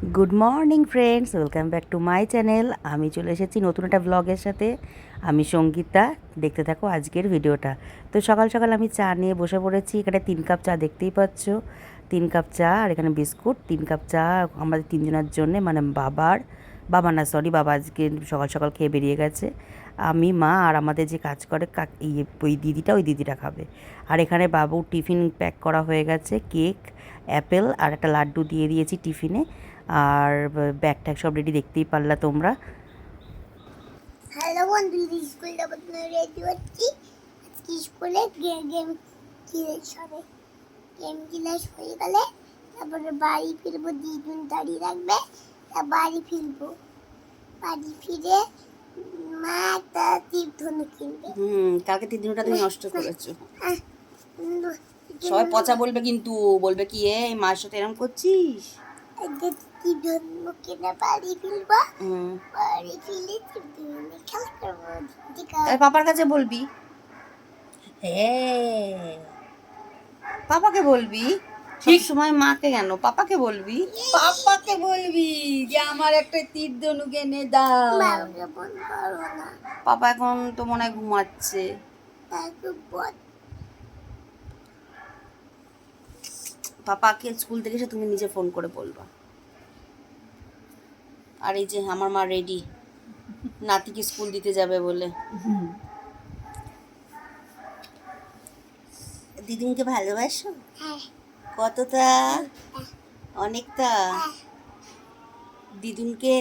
Good morning friends welcome back to my channel আমি চলে এসেছি নতুন একটা ব্লগের সাথে। আমি সঙ্গীতা। দেখতে থাকো আজকের ভিডিওটা। তো সকাল সকাল আমি চা নিয়ে বসে পড়েছি। এখানে তিন কাপ চা দেখতেই পাচ্ছ। তিন কাপ চা আর এখানে বিস্কুট। তিন কাপ চা আমাদের তিনজনের জন্য মানে বাবার। বাবা না সরি বাবা আজকে সকাল সকাল খেয়ে বেরিয়ে গেছে। আমি, মা আর আমাদের যে কাজ করে ইয়ে ওই দিদিটা ওই দিদিটা খাবে। আর এখানে বাবু টিফিন প্যাক করা হয়ে গেছে। কেক, অ্যাপেল আর একটা লাড্ডু দিয়ে দিয়েছি টিফিনে। আর ব্যাগ ট্যাগ সব রেডি দেখতেই পারলা তোমরা। হ্যালো বন্ধু স্কুল যাব রেডি হচ্ছি। আজকে স্কুলে গেম ক্লাস হবে। গেম ক্লাস হয়ে গেলে তারপরে বাড়ি ফিরবো দিদুন দাঁড়িয়ে রাখবে তা বাড়ি ফিরবো। বাড়ি ফিরে মা একটা তীর্থনু কিনবে। হুম কালকে তিন তুমি নষ্ট করেছ। সবাই পচা বলবে কিন্তু বলবে কি এই মার সাথে এরম করছিস? কিনে বাড়ি ফিরবো বাড়ি ফিরে খেলা করব পাপার কাছে বলবি? হ্যাঁ পাপাকে বলবি? ঠিক। সময় মাকে কেন? পাপাকে বলবি? পাপাকে বলবি যে আমার একটা তীর ধনুক এনে দাও পাপা এখন তো মনে হয় ঘুমাচ্ছে। পাপাকে স্কুল থেকে এসে তুমি নিজে ফোন করে বলবা। আর এই যে আমার মা রেডি নাতিকে স্কুল দিতে যাবে বলে। দিদিমকে ভালোবাসো? হ্যাঁ। কতটা? অনেকটা। দিদুনকে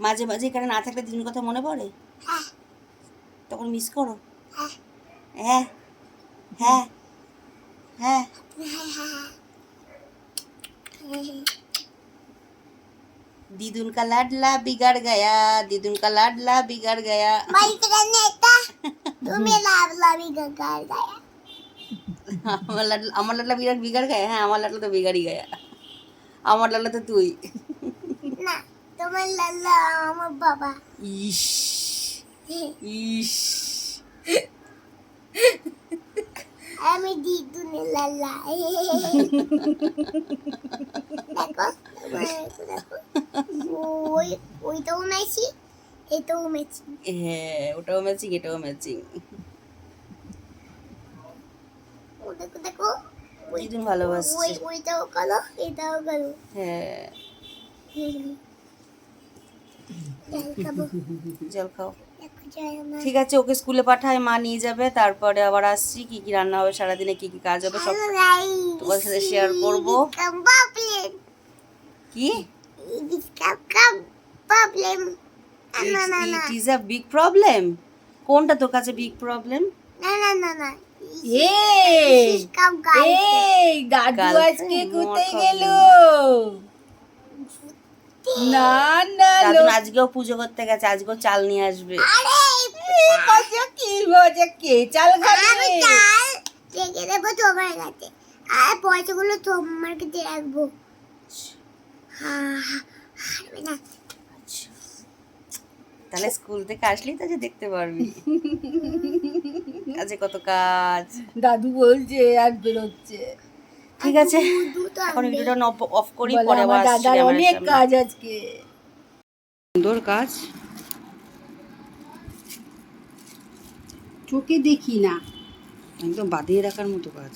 মাঝে মাঝে এখানে না থাকলে দিদুন কথা মনে পড়ে? হ্যাঁ। তখন মিস করো? হ্যাঁ। হ্যাঁ হ্যাঁ হ্যাঁ। दीदुन का लाडला बिगड़ गया दीदुन का लाडला बिगड़ गया বাড়িতে কেন এটা তুমি লাভ লাভি গাগার গায়া আমার লাডলা আমার লাডলা বিরাট বিগড় গয়া হ্যাঁ আমার লাডলা তো বিগাড়ি গয়া আমার লাডলা তো তুই না তোমার লাল্লা আমার বাবা ইস ইস আমি দিদুনে লাল্লা দেখো দেখো ওই ওইটাও মেছি এটাও মেছি হ্যাঁ ওটাও ম্যাচিং এটাও ম্যাচিং দেখো দেখো ওই দিদুন ভালোবাসছে। ওই ওইটাও কালো এটাও কালো। হ্যাঁ। জল খাও। ঠিক আছে ওকে স্কুলে পাঠায় মা নিয়ে যাবে তারপরে আবার আসছি কি কি রান্না হবে সারাদিনে কি কি কাজ হবে সব তোমার সাথে শেয়ার করব। কি? প্রবলেম না না না it is a big problem কোনটা তোর কাছে বিগ প্রবলেম না না না না এই কাম কাম এই দাদু আজকে কোথায় গেল? না না দাদু আজকেও পুজো করতে গেছে আজকেও চাল নিয়ে আসবে। আরে কি মজা কে? চাল খাবে? আমি চাল রেখে দেবো তোমার কাছে। আর পয়সাগুলো তোমার কাছে রাখব। হারবে না তাহলে স্কুল থেকে আসলেই তো যে দেখতে পারবি। কাজে কত কাজ। দাদু বলছে আর বেরোচ্ছে। ঠিক আছে এখন ভিডিওটা অফ করি পরে আবার দাদার অনেক কাজ আজকে। সুন্দর কাজ। চোখে দেখি না। একদম বাঁধিয়ে রাখার মতো কাজ।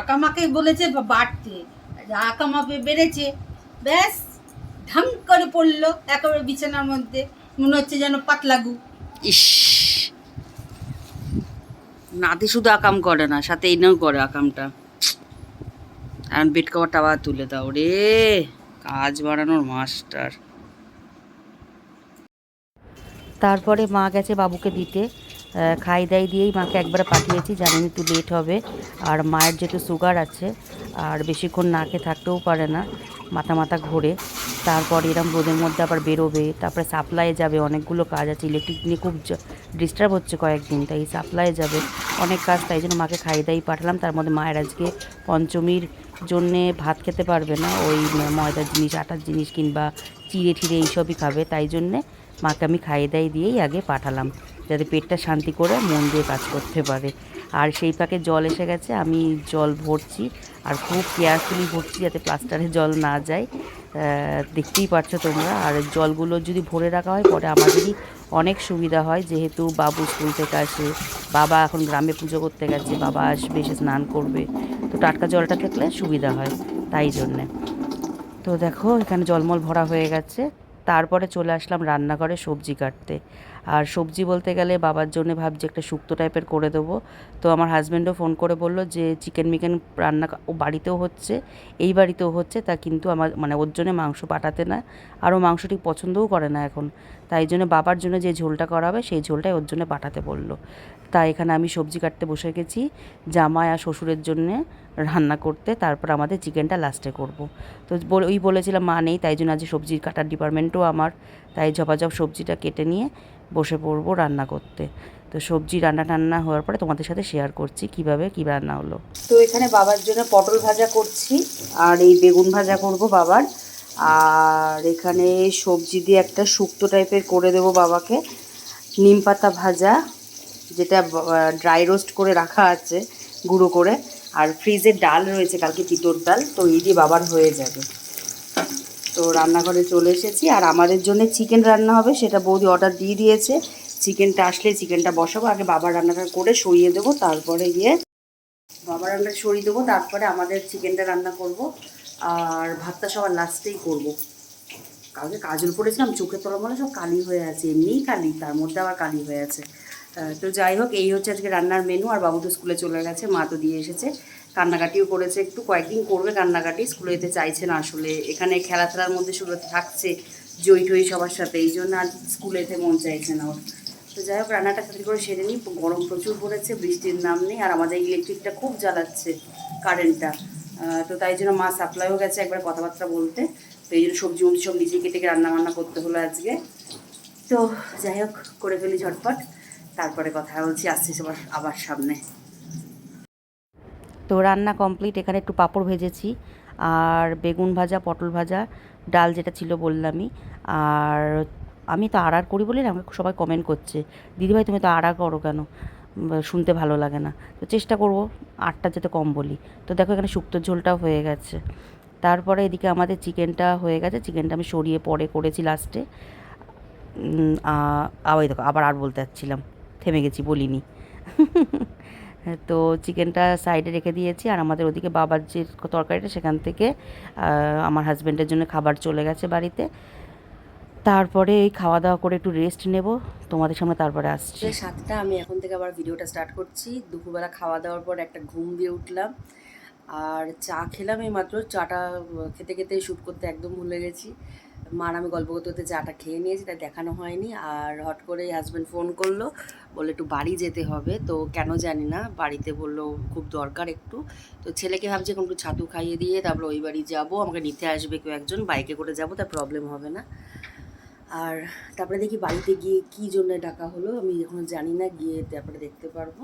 আকামাকে বলেছে বাড়তে। আকামা বেড়েছে। ব্যাস ঢাম করে পড়ল একেবারে বিছানার মধ্যে। মনে হচ্ছে যেন পাতলাগু ইস। নাতি শুধু আকাম করে না, সাথে এনেও করে আকামটা। আর বেড কভারটা আবার তুলে দাও রে। কাজ বাড়ানোর মাস্টার। তারপরে মা গেছে বাবুকে দিতে। খাই দাই দিয়েই মাকে একবারে পাঠিয়েছি জানেন একটু লেট হবে। আর মায়ের যেহেতু সুগার আছে, আর বেশিক্ষণ না খেয়ে থাকতেও পারে না, মাথা মাথা ঘোরে। তারপর এরম রোদের মধ্যে আবার বেরোবে, তারপরে সাপ্লাইয়ে যাবে, অনেকগুলো কাজ আছে ইলেকট্রিক নিয়ে খুব ডিস্টার্ব হচ্ছে কয়েকদিন, তাই সাপ্লাইয়ে যাবে। অনেক কাজ, তাই জন্য মাকে খাইয়ে দাইয়ে পাঠালাম। তার মধ্যে মায়ের আজকে পঞ্চমীর জন্যে ভাত খেতে পারবে না, ওই ময়দার জিনিস, আটার জিনিস কিংবা চিড়ে ঠিড়ে এইসবই খাবে, তাই জন্যে মাকে আমি খাইয়ে দাইয়ে দিয়েই আগে পাঠালাম, যাতে পেটটা শান্তি করে মন দিয়ে কাজ করতে পারে। আর সেই পাকে জল এসে গেছে, আমি জল ভরছি আর খুব কেয়ারফুলি ভরছি যাতে প্লাস্টারে জল না যায়। দেখতেই পাচ্ছ তোমরা, আর জলগুলো যদি ভরে রাখা হয়, পরে আমাদেরই অনেক সুবিধা হয়। যেহেতু বাবু স্কুল থেকে আসে, বাবা এখন গ্রামে পুজো করতে গেছে, বাবা আসবে, এসে স্নান করবে। তো টাটকা জলটা থাকলে সুবিধা হয়, তাই জন্যে। তো দেখো, এখানে জলমল ভরা হয়ে গেছে। তারপরে চলে আসলাম রান্নাঘরে সবজি কাটতে। আর সবজি বলতে গেলে বাবার জন্য ভাবছি একটা শুক্তো টাইপের করে দেবো। তো আমার হাজব্যান্ডও ফোন করে বলল যে চিকেন মিকেন রান্না ও বাড়িতেও হচ্ছে, এই বাড়িতেও হচ্ছে, তা কিন্তু আমার মানে ওর জন্য মাংস পাঠাতে না। আর ও মাংস ঠিক পছন্দও করে না এখন। তাই জন্য বাবার জন্য যে ঝোলটা করা হবে সেই ঝোলটাই ওর জন্য পাঠাতে বলল। তাই এখানে আমি সবজি কাটতে বসে গেছি, জামাই আর শ্বশুরের জন্যে রান্না করতে, তারপর আমাদের চিকেনটা লাস্টে করব। তো ওই বলেছিলাম, মা নেই, তাই জন্য আজ সবজি কাটার ডিপার্টমেন্টও আমার। তাই ঝপাঝপ সবজিটা কেটে নিয়ে বসে পড়ব রান্না করতে। তো সবজি রান্না টান্না হওয়ার পরে তোমাদের সাথে শেয়ার করছি কীভাবে কী রান্না হলো। তো এখানে বাবার জন্য পটল ভাজা করছি আর এই বেগুন ভাজা করব বাবার। আর এখানে সবজি দিয়ে একটা শুক্তো টাইপের করে দেবো বাবাকে। নিম পাতা ভাজা, যেটা ড্রাই রোস্ট করে রাখা আছে গুঁড়ো করে। আর ফ্রিজে ডাল রয়েছে, কালকে তিতোর ডাল, তো এই দিয়ে বাবার হয়ে যাবে। তো রান্নাঘরে চলে এসেছি। আর আমাদের জন্য চিকেন রান্না হবে, সেটা বৌদি অর্ডার দিয়ে দিয়েছে। চিকেনটা আসলে চিকেনটা বসাবো, আগে বাবার রান্নাটা করে সরিয়ে দেবো, তারপরে গিয়ে বাবার রান্নাটা সরিয়ে দেবো, তারপরে আমাদের চিকেনটা রান্না করব। আর ভাতটা সবার লাস্টেই করব। কালকে কাজল পড়েছিলাম চোখের তলা মনে সব কালি হয়ে আছে, এমনিই কালি, তার মধ্যে আবার কালি হয়ে আছে। তো যাই হোক, এই হচ্ছে আজকে রান্নার মেনু আর বাবু তো স্কুলে চলে গেছে, মা তো দিয়ে এসেছে। কান্নাকাটিও করেছে, একটু কয়েকদিন করবে কান্নাকাটি, স্কুলে যেতে চাইছে না আসলে। এখানে খেলাধুলার মধ্যে শুধু থাকছে জই টই সবার সাথে, এই জন্য আর স্কুলে যেতে মন চাইছে না ওর। তো যাই হোক, রান্নাটা তাড়াতাড়ি করে সেরে নিই, গরম প্রচুর পড়েছে, বৃষ্টির নাম নেই, আর আমাদের ইলেকট্রিকটা খুব জ্বালাচ্ছে কারেন্টটা তো তাই জন্য মা সাপ্লাইও গেছে একবার কথাবার্তা বলতে, তো এই জন্য সবজি মবজি সব নিজে কেটে রান্না বান্না করতে হলো আজকে। তো যাই হোক, করে ফেলি ঝটপট, তারপরে কথা বলছি, আসছি সবার আবার সামনে। তো রান্না কমপ্লিট এখানে একটু পাঁপড় ভেজেছি আর বেগুন ভাজা, পটল ভাজা, ডাল যেটা ছিল বললামই। আর আমি তো আড়ার করি বলে আমাকে সবাই কমেন্ট করছে। দিদিভাই, তুমি তো আড়া করো কেন? শুনতে ভালো লাগে না। তো চেষ্টা করব আটটা যাতে কম বলি। তো দেখো এখানে শুক্তোর ঝোলটাও হয়ে গেছে। তারপরে এদিকে আমাদের চিকেনটা হয়ে গেছে। চিকেনটা আমি সরিয়ে পরে করেছি লাস্টে আবার দেখো, আবার আর বলতে যাচ্ছিলাম। থেমে গেছি, বলিনি। তো চিকেনটা সাইডে রেখে দিয়েছি। আর আমাদের ওদিকে বাবার যে তরকারিটা, সেখান থেকে আমার হাজব্যান্ডের জন্য খাবার চলে গেছে বাড়িতে। তারপরে এই খাওয়া দাওয়া করে একটু রেস্ট নেব। তোমাদের সামনে তারপরে আসছি। সাতটা, আমি এখন থেকে আবার ভিডিওটা স্টার্ট করছি। দুপুরবেলা খাওয়া দাওয়ার পর একটা ঘুম দিয়ে উঠলাম। আর চা খেলাম এই মাত্র চাটা খেতে খেতে শ্যুট করতে একদম ভুলে গেছি। মার আমি গল্প করতে করতে চাটা খেয়ে নিয়েছি, তাই দেখানো হয়নি। আর হট করে হাজব্যান্ড ফোন করল বলে একটু বাড়ি যেতে হবে। তো কেন জানি না, বাড়িতে বলল খুব দরকার একটু। তো ছেলেকে ভাবছি এখন একটু ছাতু খাইয়ে দিয়ে তারপর ওই বাড়ি যাব, আমাকে নিতে আসবে কেউ একজন, বাইকে করে যাব, তার প্রবলেম হবে না। আর তারপরে দেখি বাড়িতে গিয়ে কী জন্য ডাকা হলো, আমি এখন জানি না, গিয়ে তারপরে দেখতে পারব।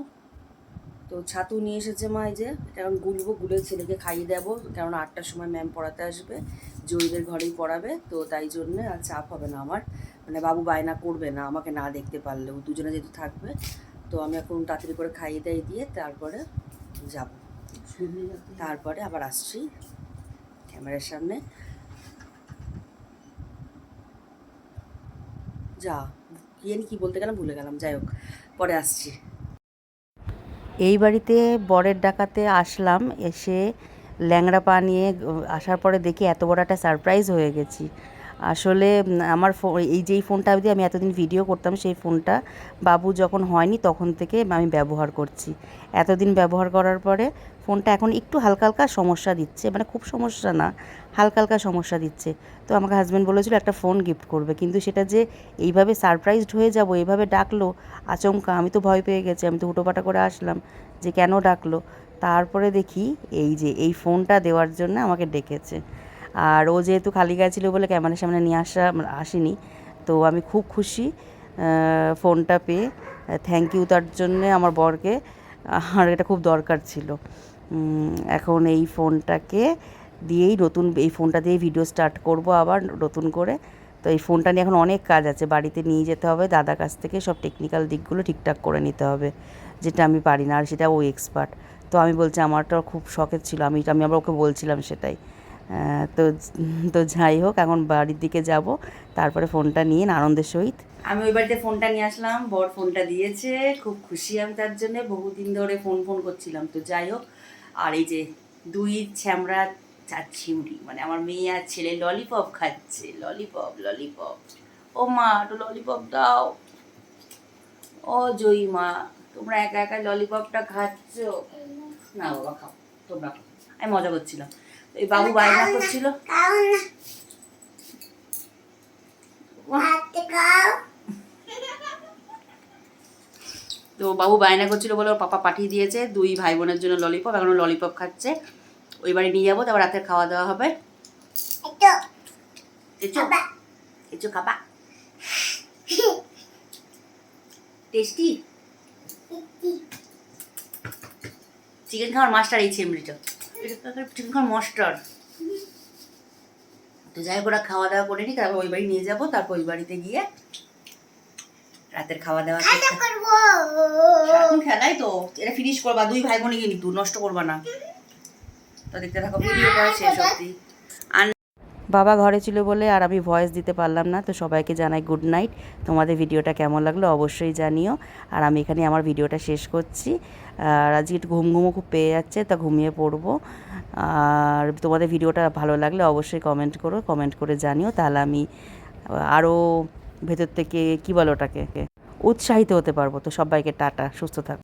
তো ছাতু নিয়ে এসেছে মা এই যে এখন গুলবো গুলে ছেলেকে খাইয়ে দেবো কারণ আটটার সময় ম্যাম পড়াতে আসবে। জয়ীদের ঘরেই পড়াবে, তো তাই জন্যে আর চাপ হবে না আমার। মানে বাবু বায়না করবে না, আমাকে না দেখতে পারলেও, দুজনে যেহেতু থাকবে, তো আমি এখন তাড়াতাড়ি করে খাইয়ে দাইয়ে দিয়ে তারপরে যাব। তারপরে আবার আসছি ক্যামেরার সামনে। যা জানি কী বলতে গেলাম, ভুলে গেলাম, যাই হোক, পরে আসছি। এই বাড়িতে বরের ডাকাতে আসলাম, এসে ল্যাংড়া পা নিয়ে আসার পরে দেখি এত বড় একটা সারপ্রাইজ হয়ে গেছি। আসলে আমার ফো, এই যেই ফোনটা দিয়ে আমি এতদিন ভিডিও করতাম, সেই ফোনটা বাবু যখন হয়নি, তখন থেকে আমি ব্যবহার করছি। এতদিন ব্যবহার করার পরে ফোনটা এখন একটু হালকা হালকা সমস্যা দিচ্ছে মানে খুব সমস্যা না, হালকা হালকা সমস্যা দিচ্ছে। তো আমাকে হাজব্যান্ড বলেছিল, একটা ফোন গিফট করবে। কিন্তু সেটা যে এইভাবে সারপ্রাইজড হয়ে যাব, এইভাবে ডাকলো, আচমকা, আমি তো ভয় পেয়ে গেছি, আমি তো হুটোপাটা করে আসলাম যে কেন ডাকলো? তারপরে দেখি এই যে, এই ফোনটা দেওয়ার জন্য আমাকে ডেকেছে। আর ও যেহেতু খালি ছিল বলে ক্যামেরার সামনে নিয়ে আসা, আসেনি, তো আমি খুব খুশি ফোনটা পেয়ে থ্যাংক ইউ তার জন্যে আমার বরকে, আর এটা খুব দরকার ছিল। এখন এই ফোনটাকে দিয়েই নতুন, এই ফোনটা দিয়েই ভিডিও স্টার্ট করব আবার নতুন করে। তো এই ফোনটা নিয়ে এখন অনেক কাজ আছে, বাড়িতে নিয়ে যেতে হবে, দাদার কাছ থেকে সব টেকনিক্যাল দিকগুলো ঠিকঠাক করে নিতে হবে, যেটা আমি পারি না, আর সেটা ও এক্সপার্ট তো আমি বলছি আমারটাও খুব শখের ছিল, আমি আমি আবার ওকে বলছিলাম সেটাই। তো তো যাই হোক, এখন বাড়ির দিকে যাব। তারপরে ফোনটা নিয়ে আনন্দের সহিত। আমি ওই বাড়িতে ফোনটা নিয়ে আসলাম, বর ফোনটা দিয়েছে, খুব খুশি আমি তার জন্য, বহুদিন ধরে ফোন ফোন করছিলাম। তো যাই হোক, আর এই যে দুই ছ্যামরা চার ছিমড়ি মানে আমার মেয়ে আর ছেলে ললিপপ খাচ্ছে, ললিপপ ললিপপ। ও মা, একটু ললিপপ দাও। ও জয়ী মা, তোমরা একা একা ললিপপটা খাচ্ছ? না বাবা খাও তোমরা আমি মজা করছিলাম। এই বাবু বায়না করছিল। তো বাবু বায়না করছিল বলে ওর পাপা পাঠিয়ে দিয়েছে দুই ভাই বোনের জন্য ললিপপ এখন ললিপপ খাচ্ছে। ওই বাড়ি নিয়ে যাব তারপর রাতে খাওয়া দাওয়া হবে। এচো। খাবা। টেস্টি? চিকেন খাওয়ার মাস্টার এই চেমড়িটা চিকেন খাওয়ার মাস্টার তো যাই হোক ওরা খাওয়া দাওয়া করে নি তারপর ওই বাড়ি নিয়ে যাব তারপর ওই বাড়িতে গিয়ে রাতের খাওয়া দাওয়া খেলাই তো এটা ফিনিশ করবা দুই ভাই বোনে কিন্তু নষ্ট করবা না। তো দেখতে থাকো ভিডিও করা শেষ আর বাবা ঘরে ছিল বলে আর আমি ভয়েস দিতে পারলাম না, তো সবাইকে জানাই গুড নাইট তোমাদের ভিডিওটা কেমন লাগল অবশ্যই জানিও। আর আমি এখানে আমার ভিডিওটা শেষ করছি। আর আজকে একটু ঘুম ঘুমও খুব পেয়ে যাচ্ছে, তা ঘুমিয়ে পড়ব। আর তোমাদের ভিডিওটা ভালো লাগলে অবশ্যই কমেন্ট করো কমেন্ট করে জানিও। তাহলে আমি আরও ভেতর থেকে, কী বলো ওটাকে, উৎসাহিত হতে পারব। তো সবাইকে টাটা, সুস্থ থাকো।